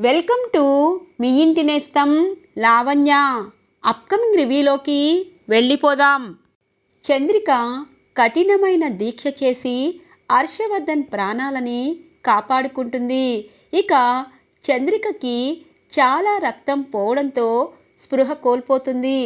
Welcome to me ఇంటి నేస్తం Lavanya. Upcoming రివ్యూలోకి వెళ్ళిపోదాం. చంద్రిక కఠినమైన దీక్ష చేసి హర్షవర్ధన్ ప్రాణాలని కాపాడుకుంటుంది. ఇక చంద్రికకి చాలా రక్తం పోవడంతో స్పృహ కోల్పోతుంది.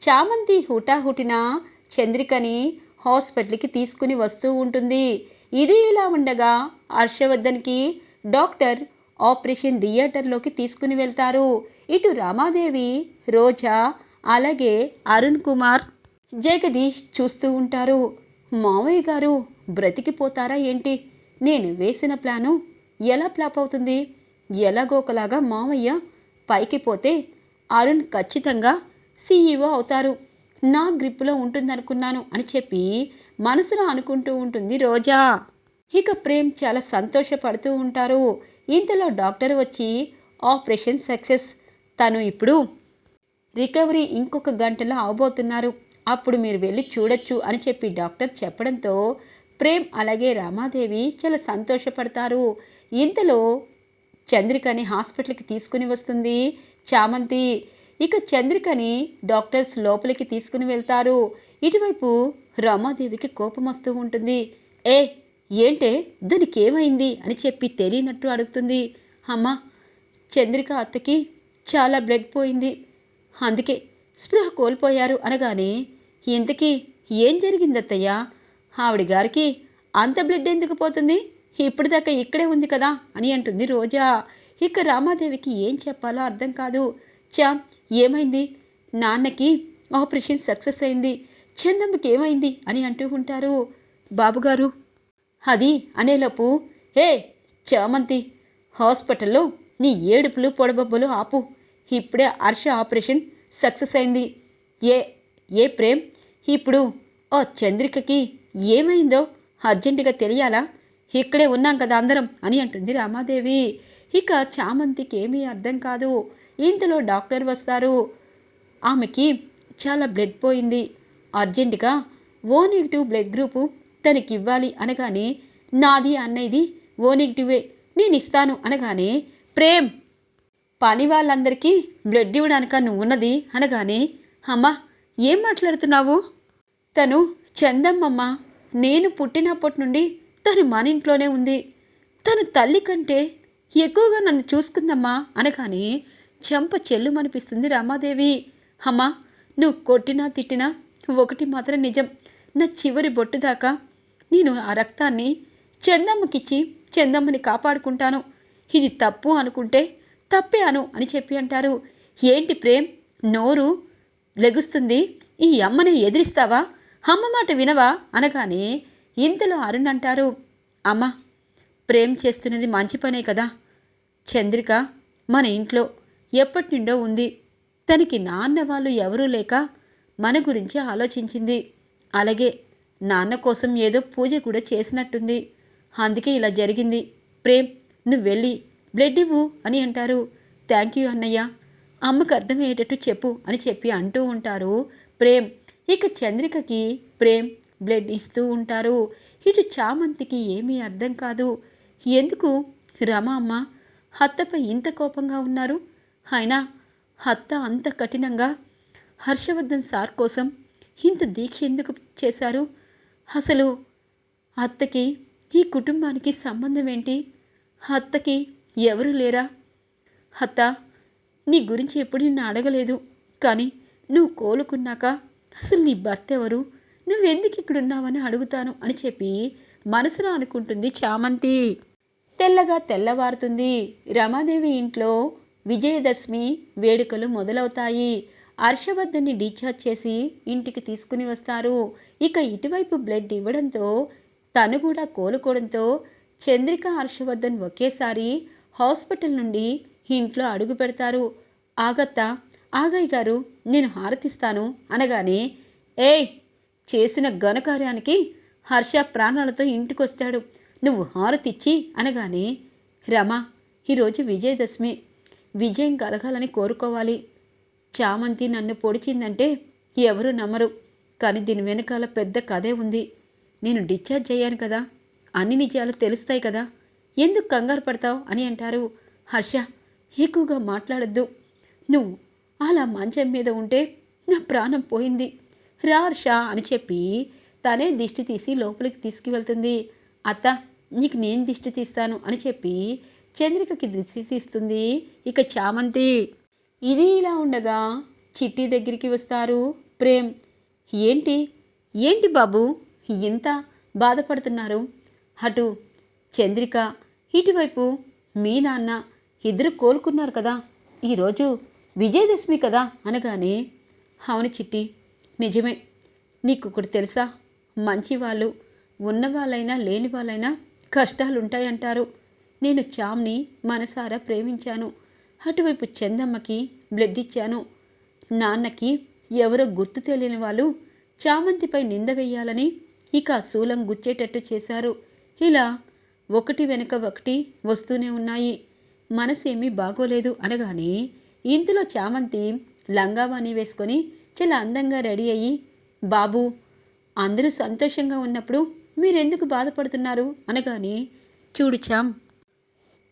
చామంతి హుటాహుటిన చంద్రికని హాస్పిటల్కి తీసుకుని వస్తూ ఉంటుంది. ఇది ఇలా ఉండగా హర్షవర్ధన్కి డాక్టర్ ఆపరేషన్ థియేటర్లోకి తీసుకుని వెళ్తారు. ఇటు రామాదేవి రోజా అలాగే అరుణ్ కుమార్ జగదీష్ చూస్తూ ఉంటారు. మావయ్య గారు బ్రతికిపోతారా ఏంటి? నేను వేసిన ప్లాను ఎలా ఫ్లాప్ అవుతుంది? ఎలాగోకలాగా మావయ్య పైకి పోతే అరుణ్ ఖచ్చితంగా సీఈఓ అవుతారు. నా గ్రిప్పులో ఉంటుందనుకున్నాను అని చెప్పి మనసులో అనుకుంటూ ఉంటుంది రోజా. ఇక ప్రేమ్ చాలా సంతోషపడుతూ ఉంటారు. ఇంతలో డాక్టర్ వచ్చి ఆపరేషన్ సక్సెస్. తను ఇప్పుడు రికవరీ ఇంకొక గంటలో అవబోతున్నారు. అప్పుడు మీరు వెళ్ళి చూడొచ్చు అని చెప్పి డాక్టర్ చెప్పడంతో ప్రేమ్ అలాగే రామాదేవి చాలా సంతోషపడతారు. ఇంతలో చంద్రికని హాస్పిటల్కి తీసుకుని వస్తుంది చామంతి. ఇక చంద్రికని డాక్టర్స్ లోపలికి తీసుకుని వెళ్తారు. ఇటువైపు రమాదేవికి కోపం వస్తూ ఉంటుంది. ఏ ఏంటే దానికి ఏమైంది అని చెప్పి తెలియనట్టు అడుగుతుంది. అమ్మా చంద్రిక అత్తకి చాలా బ్లడ్ పోయింది. అందుకే స్పృహ కోల్పోయారు అనగానే ఇంతకీ ఏం జరిగిందత్తయ్యా? ఆవిడ గారికి అంత బ్లడ్ ఎందుకు పోతుంది? ఇప్పటిదాకా ఇక్కడే ఉంది కదా అని అంటుంది రోజా. ఇక రామాదేవికి ఏం చెప్పాలో అర్థం కాదు. చా ఏమైంది? నాన్నకి ఆపరేషన్ సక్సెస్ అయింది. చందమ్మకి ఏమైంది అని అంటూ ఉంటారు. బాబుగారు అది అనేలోపు హే చామంతి హాస్పిటల్లో నీ ఏడుపులు పొడబొబ్బలు ఆపు. ఇప్పుడే హర్ష ఆపరేషన్ సక్సెస్ అయింది. ఏ ఏ ప్రేమ్? ఇప్పుడు ఓ చంద్రికకి ఏమైందో అర్జెంటుగా తెలియాలా? ఇక్కడే ఉన్నాం కదా అందరం అని అంటుంది రామాదేవి. ఇక చామంతికి ఏమీ అర్థం కాదు. ఇంతలో డాక్టర్ వస్తారు. ఆమెకి చాలా బ్లడ్ పోయింది. అర్జెంటుగా ఓ నెగిటివ్ బ్లడ్ గ్రూపు తనకివ్వాలి అనగానే నాది అన్నయ్యది ఓ నెగిటివే నేను ఇస్తాను అనగానే ప్రేమ్ పని వాళ్ళందరికీ బ్లడ్ ఇవ్వడానిక నువ్వు ఉన్నది అనగానే అమ్మా ఏం మాట్లాడుతున్నావు? తను చందమ్మమ్మ. నేను పుట్టినప్పటి నుండి తను మన ఇంట్లోనే ఉంది. తను తల్లి కంటే ఎక్కువగా నన్ను చూసుకుందమ్మా అనగానే చెంప చెల్లుమనిపిస్తుంది రామాదేవి. అమ్మా నువ్వు కొట్టినా తిట్టినా ఒకటి మాత్రం నిజం. నా చివరి బొట్టు దాకా నేను ఆ రక్తాన్ని చందమ్మకిచ్చి చందమ్మని కాపాడుకుంటాను. ఇది తప్పు అనుకుంటే తప్పే అను అని చెప్పి అంటారు. ఏంటి ప్రేమ్? నోరు లెగుస్తుంది. ఈ అమ్మని ఎదిరిస్తావా? అమ్మ మాట వినవా? అనగానే ఇంతలో అరుణ్ అంటారు. అమ్మ ప్రేమ్ చేస్తున్నది మంచి పనే కదా. చంద్రిక మన ఇంట్లో ఎప్పటి నుండో ఉంది. తనకి నాన్న వాళ్ళు ఎవరూ లేక మన గురించి ఆలోచించింది. అలాగే నాన్న కోసం ఏదో పూజ కూడా చేసినట్టుంది. అందుకే ఇలా జరిగింది. ప్రేమ్ నువ్వు వెళ్ళి బ్లడ్ ఇవ్వు అని అంటారు. థ్యాంక్ యూ అన్నయ్య. అమ్మకు అర్థమయ్యేటట్టు చెప్పు అని చెప్పి అంటూ ఉంటారు. ప్రేమ్ ఇక చంద్రికకి ప్రేమ్ బ్లడ్ ఇస్తూ ఉంటారు. ఇటు చామంతికి ఏమీ అర్థం కాదు. ఎందుకు? రమ అమ్మ హత్తపై ఇంత కోపంగా ఉన్నారు. అయినా హత్త అంత కఠినంగా. హర్షవర్ధన్ సార్ కోసం ఇంత దీక్ష ఎందుకు చేశారు? అసలు అత్తకి ఈ కుటుంబానికి సంబంధం ఏంటి? అత్తకి ఎవరు లేరా? అత్త నీ గురించి ఎప్పుడు నిన్ను అడగలేదు. కానీ నువ్వు కోలుకున్నాక అసలు నీ భర్త ఎవరు? నువ్వెందుకు ఇక్కడున్నావని అడుగుతాను అని చెప్పి మనసులో అనుకుంటుంది చామంతి. తెల్లగా తెల్లవారుతుంది. రమాదేవి ఇంట్లో విజయదశమి వేడుకలు మొదలవుతాయి. హర్షవర్ధన్ని డిశ్చార్జ్ చేసి ఇంటికి తీసుకుని వస్తారు. ఇక ఇటువైపు బ్లడ్ ఇవ్వడంతో తను కూడా కోలుకోవడంతో చంద్రిక హర్షవర్ధన్ ఒకేసారి హాస్పిటల్ నుండి ఇంట్లో అడుగు పెడతారు. ఆగత్త ఆగయ్య గారు నేను హారతిస్తాను అనగానే ఏయ్ చేసిన ఘనకార్యానికి హర్ష ప్రాణాలతో ఇంటికొస్తాడు. నువ్వు హారతిచ్చి అనగానే రమ ఈరోజు విజయదశమి. విజయం కలగాలని కోరుకోవాలి. చామంతి నన్ను పొడిచిందంటే ఎవరు నమ్మరు. కానీ దీని వెనకాల పెద్ద కథే ఉంది. నేను డిశ్చార్జ్ అయ్యాను కదా. అన్ని నిజాలు తెలుస్తాయి కదా. ఎందుకు కంగారు పడతావు అని అంటారు. హర్ష ఎక్కువగా మాట్లాడద్దు. నువ్వు అలా మంచం మీద ఉంటే నా ప్రాణం పోయింది. రా హర్ష అని చెప్పి తనే దిష్టి తీసి లోపలికి తీసుకువెళ్తుంది. అత్త నీకు నేను దిష్టి తీస్తాను అని చెప్పి చంద్రికకి దిష్టి తీస్తుంది ఇక చామంతి. ఇది ఇలా ఉండగా చిట్టి దగ్గరికి వస్తారు. ప్రేమ్ ఏంటి? ఏంటి బాబు? ఇంత బాధపడుతున్నారు? అటు చంద్రిక ఇటువైపు మీ నాన్న ఇద్దరు కోలుకున్నారు కదా. ఈరోజు విజయదశమి కదా అనగానే అవును చిట్టి నిజమే. నీకు ఒకటి తెలుసా? మంచి వాళ్ళు ఉన్నవాళ్ళైనా లేని వాళ్ళైనా కష్టాలు ఉంటాయంటారు నేను చామ్ని మనసారా ప్రేమించాను. అటువైపు చందమ్మకి బ్లడ్ ఇచ్చాను. నాన్నకి ఎవరో గుర్తు తెలియని వాళ్ళు చామంతిపై నింద వేయాలని ఇక శూలం గుచ్చేటట్టు చేశారు. ఇలా ఒకటి వెనుక ఒకటి వస్తూనే ఉన్నాయి. మనసేమీ బాగోలేదు అనగానే ఇంతలో చామంతి లంగావాణి వేసుకొని చాలా అందంగా రెడీ అయ్యి బాబు అందరూ సంతోషంగా ఉన్నప్పుడు మీరెందుకు బాధపడుతున్నారు? అనగానే చూడు చామ్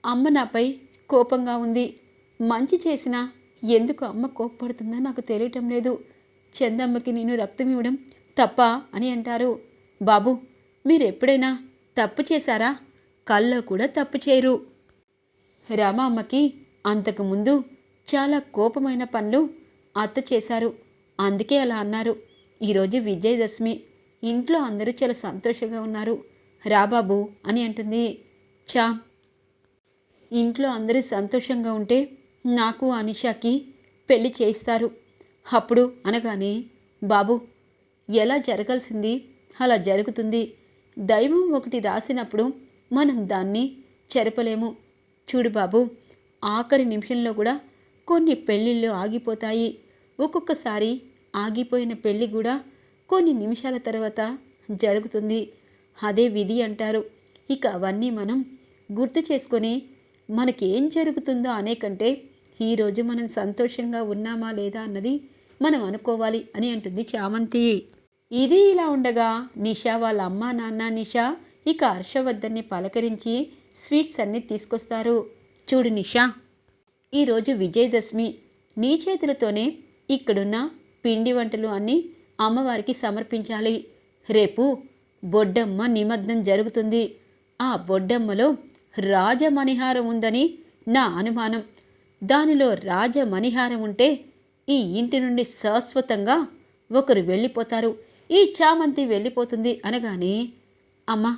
అమ్మ నాపై కోపంగా ఉంది. మంచి చేసినా ఎందుకు అమ్మ కోప్పడుతుందో నాకు తెలియటం లేదు. చందమ్మకి నేను రక్తం ఇవ్వడం తప్ప అని అంటారు. బాబు మీరు ఎప్పుడైనా తప్పు చేశారా? కల్లో కూడా తప్పు చేయరు. రామ అమ్మకి అంతకుముందు చాలా కోపమైన పనులు అత్త చేశారు. అందుకే అలా అన్నారు. ఈరోజు విజయదశమి. ఇంట్లో అందరూ చాలా సంతోషంగా ఉన్నారు. రాబాబు అని అంటుంది. చా ఇంట్లో అందరూ సంతోషంగా ఉంటే నాకు అనిషాకి పెళ్ళి చేయిస్తారు. అప్పుడు అనగానే బాబు ఎలా జరగాల్సింది? అలా జరుగుతుంది. దైవం ఒకటి రాసినప్పుడు మనం దాన్ని చెరపలేము. చూడు బాబు ఆఖరి నిమిషంలో కూడా కొన్ని పెళ్ళిళ్ళు ఆగిపోతాయి. ఒక్కొక్కసారి ఆగిపోయిన పెళ్ళి కూడా కొన్ని నిమిషాల తర్వాత జరుగుతుంది. అదే విధి అంటారు. ఇక అవన్నీ మనం గుర్తు చేసుకొని మనకేం జరుగుతుందో అనే కంటే ఈరోజు మనం సంతోషంగా ఉన్నామా లేదా అన్నది మనం అనుకోవాలి అని అంటుంది చామంతి. ఇది ఇలా ఉండగా నిషా వాళ్ళ అమ్మ నాన్న నిషా ఇక హర్షవర్ధన్ని పలకరించి స్వీట్స్ అన్నీ తీసుకొస్తారు. చూడు నిషా ఈరోజు విజయదశమి. నీ చేతులతోనే ఇక్కడున్న పిండి వంటలు అన్నీ అమ్మవారికి సమర్పించాలి. రేపు బొడ్డమ్మ నిమగ్నం జరుగుతుంది. ఆ బొడ్డమ్మలో రాజమణిహారం ఉందని నా అనుమానం. దానిలో రాజమణిహారం ఉంటే ఈ ఇంటి నుండి శాశ్వతంగా ఒకరు వెళ్ళిపోతారు. ఈ చామంతి వెళ్ళిపోతుంది అనగానే అమ్మా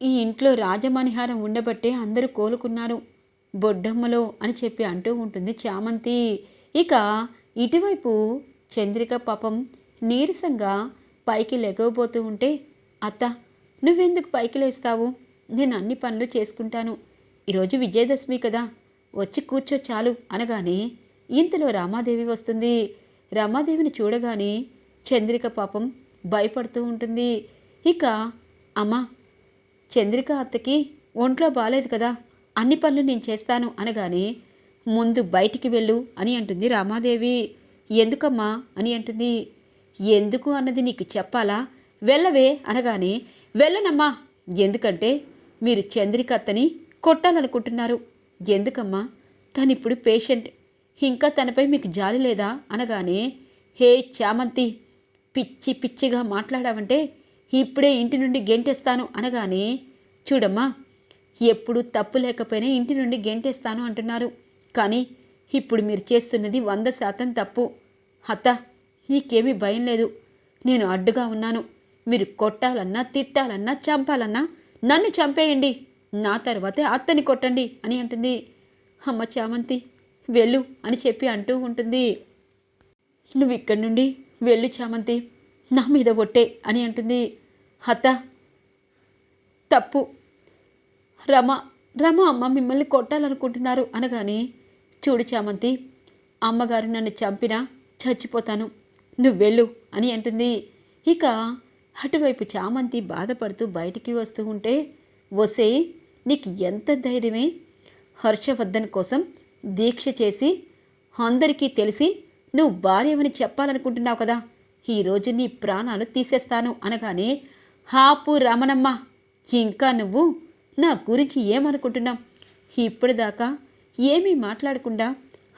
ఈ ఇంట్లో రాజమణిహారం ఉండబట్టే అందరూ కోలుకున్నారు. బొడ్డమ్మలో అని చెప్పి అంటూ ఉంటుంది చామంతి. ఇక ఇటువైపు చంద్రిక పాపం నీరసంగా పైకి లెగవబోతూ ఉంటే అత్త నువ్వెందుకు పైకి లేస్తావు? నేను అన్ని పనులు చేసుకుంటాను. ఈరోజు విజయదశమి కదా. వచ్చి కూర్చో చాలు అనగానే ఇంతలో రామాదేవి వస్తుంది. రామాదేవిని చూడగానే చంద్రిక పాపం భయపడుతూ ఉంటుంది. ఇక అమ్మా చంద్రిక అత్తకి ఒంట్లో బాలేదు కదా అన్ని పనులు నేను చేస్తాను అనగానే ముందు బయటికి వెళ్ళు అని అంటుంది రామాదేవి. ఎందుకమ్మా అని అంటుంది. ఎందుకు అన్నది నీకు చెప్పాలా? వెళ్ళవే అనగానే వెళ్ళనమ్మా. ఎందుకంటే మీరు చంద్రిక అత్తని కొట్టాలనుకుంటున్నారు. ఎందుకమ్మా? తనిప్పుడు పేషెంట్. ఇంకా తనపై మీకు జాలి లేదా? అనగానే హే చామంతి పిచ్చి పిచ్చిగా మాట్లాడావంటే ఇప్పుడే ఇంటి నుండి గెంటేస్తాను అనగానే చూడమ్మా ఎప్పుడు తప్పు లేకపోయినా ఇంటి నుండి గెంటేస్తాను అంటున్నారు. కానీ ఇప్పుడు మీరు చేస్తున్నది వంద శాతం తప్పు. అత్త నీకేమీ భయం లేదు. నేను అడ్డుగా ఉన్నాను. మీరు కొట్టాలన్నా తిట్టాలన్నా చంపాలన్నా నన్ను చంపేయండి. నా తర్వాతే అత్తని కొట్టండి అని అంటుంది. అమ్మ చామంతి వెళ్ళు అని చెప్పి అంటూ ఉంటుంది. నువ్వు ఇక్కడి నుండి వెళ్ళు చామంతి నా మీద ఒట్టే అని అంటుంది. అత్త తప్పు. రమ రమ అమ్మ మిమ్మల్ని కొట్టాలనుకుంటున్నారు అనగానే చూడు చామంతి అమ్మగారు నన్ను చంపినా చచ్చిపోతాను. నువ్వు వెళ్ళు అని అంటుంది. ఇక అటువైపు చామంతి బాధపడుతూ బయటికి వస్తూ ఉంటే వసే నీకు ఎంత ధైర్యమే? హర్షవర్ధన్ కోసం దీక్ష చేసి అందరికీ తెలిసి నువ్వు భార్యవని చెప్పాలనుకుంటున్నావు కదా. ఈరోజు నీ ప్రాణాలు తీసేస్తాను అనగానే హాపు రమణమ్మ ఇంకా నువ్వు నా గురించి ఏమనుకుంటున్నావు? ఇప్పటిదాకా ఏమీ మాట్లాడకుండా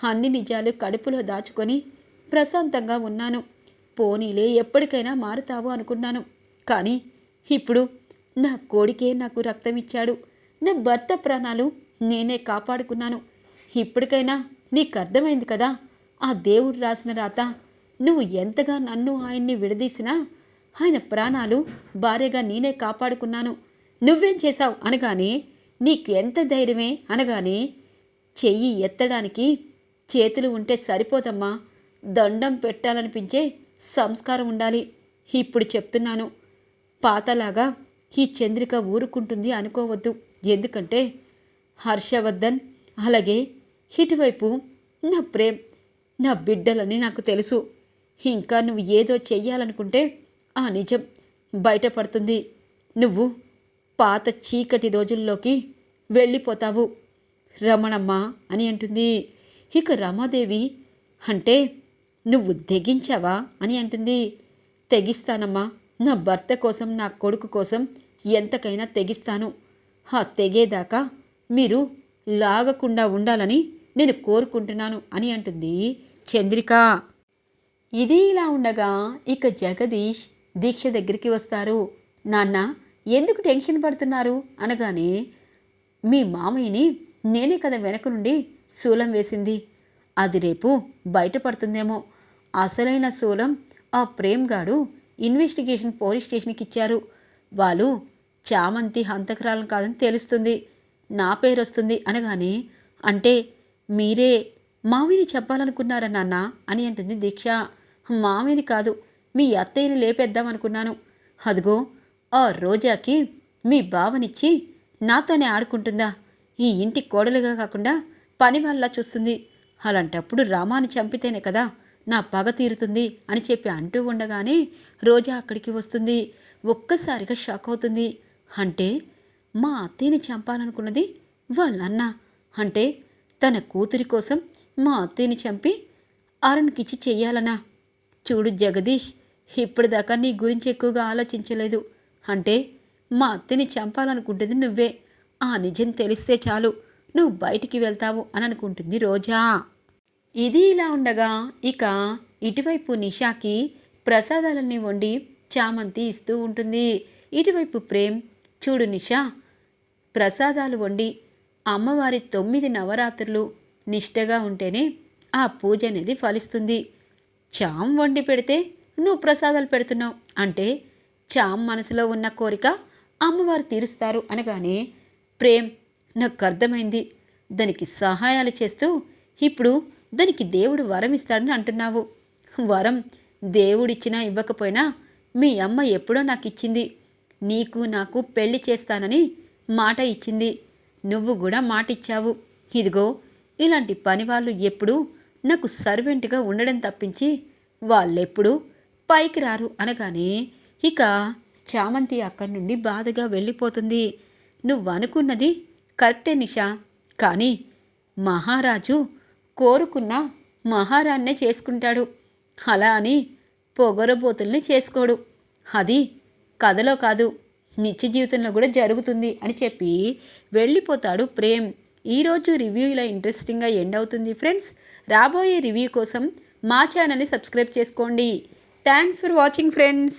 అన్ని నిజాలు కడుపులో దాచుకొని ప్రశాంతంగా ఉన్నాను. పోనీలే ఎప్పటికైనా మారుతావు అనుకున్నాను. కానీ ఇప్పుడు నా కోడికే నాకు రక్తం ఇచ్చాడు నా భర్త ప్రాణాలు నేనే కాపాడుకున్నాను. ఇప్పటికైనా నీకు అర్థమైంది కదా? ఆ దేవుడు రాసిన రాత నువ్వు ఎంతగా నన్ను ఆయన్ని విడదీసినా ఆయన ప్రాణాలు భార్యగా నేనే కాపాడుకున్నాను. నువ్వేం చేశావు అనగానే నీకు ఎంత ధైర్యమే అనగానే చెయ్యి ఎత్తడానికి చేతులు ఉంటే సరిపోదమ్మా. దండం పెట్టాలనిపించే సంస్కారం ఉండాలి. ఇప్పుడు చెప్తున్నాను. పాతలాగా ఈ చంద్రిక ఊరుకుంటుంది అనుకోవద్దు. ఎందుకంటే హర్షవర్ధన్ అలాగే ఇటువైపు నా ప్రేమ్ నా బిడ్డలని నాకు తెలుసు. ఇంకా నువ్వు ఏదో చెయ్యాలనుకుంటే ఆ నిజం బయటపడుతుంది. నువ్వు పాత చీకటి రోజుల్లోకి వెళ్ళిపోతావు. రమణమ్మ అని అంటుంది. ఇక రమాదేవి అంటే నువ్వు తెగించావా అని అంటుంది. తెగిస్తానమ్మా నా భర్త కోసం నా కొడుకు కోసం ఎంతకైనా తెగిస్తాను. ఆ తెగేదాకా మీరు లాగకుండా ఉండాలని నేను కోరుకుంటున్నాను అని అంటుంది చంద్రిక. ఇది ఇలా ఉండగా ఇక జగదీష్ దీక్ష దగ్గరికి వస్తారు. నాన్న ఎందుకు టెన్షన్ పడుతున్నారు? అనగానే మీ మామయ్యని నేనే కదా వెనక నుండి శూలం వేసింది. అది రేపు బయటపడుతుందేమో. అసలైన శూలం ఆ ప్రేమ్గాడు ఇన్వెస్టిగేషన్ పోలీస్ స్టేషన్కి ఇచ్చారు. వాళ్ళు చామంతి హంతకురాలను కాదని తెలుస్తుంది. నా పేరు వస్తుంది అనగానే అంటే మీరే మావిని చెప్పాలనుకున్నారా నాన్న? అని అంటుంది దీక్ష. మావిని కాదు మీ అత్తయ్యని లేపేద్దామనుకున్నాను అదిగో ఆ రోజాకి మీ బావనిచ్చి నాతోనే ఆడుకుంటుందా? ఈ ఇంటి కోడలుగా కాకుండా పని వల్ల చూస్తుంది. అలాంటప్పుడు రామాని చంపితేనే కదా నా పగ తీరుతుంది అని చెప్పి అంటూ ఉండగానే రోజా అక్కడికి వస్తుంది. ఒక్కసారిగా షాక్ అవుతుంది. అంటే మా అత్తయ్యని చంపాలనుకున్నది వాళ్ళన్న. అంటే తన కూతురి కోసం మా అత్తయ్యని చంపి అరుణ్కిచ్చి చెయ్యాలనా చూడు జగదీష్ ఇప్పటిదాకా నీ గురించి ఎక్కువగా ఆలోచించలేదు. అంటే మా అత్తని చంపాలనుకుంటుంది నువ్వే. ఆ నిజం తెలిస్తే చాలు. నువ్వు బయటికి వెళ్తావు అని అనుకుంటుంది రోజా. ఇది ఇలా ఉండగా ఇక ఇటువైపు నిషాకి ప్రసాదాలన్నీ వండి చామంతి ఇస్తూ ఉంటుంది. ఇటువైపు ప్రేమ్ చూడు నిషా ప్రసాదాలు వండి అమ్మవారి తొమ్మిది నవరాత్రులు నిష్టగా ఉంటేనే ఆ పూజ అనేది ఫలిస్తుంది. చామ్ వండి పెడితే నువ్వు ప్రసాదాలు పెడుతున్నావు అంటే చామ్ మనసులో ఉన్న కోరిక అమ్మవారు తీరుస్తారు అనగానే ప్రేమ్ నాకు అర్థమైంది. దానికి సహాయాలు చేస్తూ ఇప్పుడు దానికి దేవుడు వరం ఇస్తాడని అంటున్నావు. వరం దేవుడిచ్చినా ఇవ్వకపోయినా మీ అమ్మ ఎప్పుడో నాకు ఇచ్చింది నీకు నాకు పెళ్ళి చేస్తానని మాట ఇచ్చింది. నువ్వు కూడా మాట ఇచ్చావు ఇదిగో ఇలాంటి పని వాళ్ళు ఎప్పుడూ నాకు సర్వెంట్గా ఉండడం తప్పించి వాళ్ళెప్పుడు పైకి రారు అనగానే ఇక చామంతి అక్కడి నుండి బాధగా వెళ్ళిపోతుంది. నువ్వు అనుకున్నది కరెక్టే నిషా. కానీ మహారాజు కోరుకున్న మహారాన్నే చేసుకుంటాడు. అలా అని పొగరబోతుల్ని చేసుకోడు. అది కథలో కాదు నిత్య జీవితంలో కూడా జరుగుతుంది అని చెప్పి వెళ్ళిపోతాడు ప్రేమ్. ఈరోజు రివ్యూ ఇలా ఇంట్రెస్టింగ్గా ఎండ్ అవుతుంది ఫ్రెండ్స్ రాబోయే రివ్యూ కోసం మా ఛానల్ని సబ్స్క్రైబ్ చేసుకోండి. Thanks for watching friends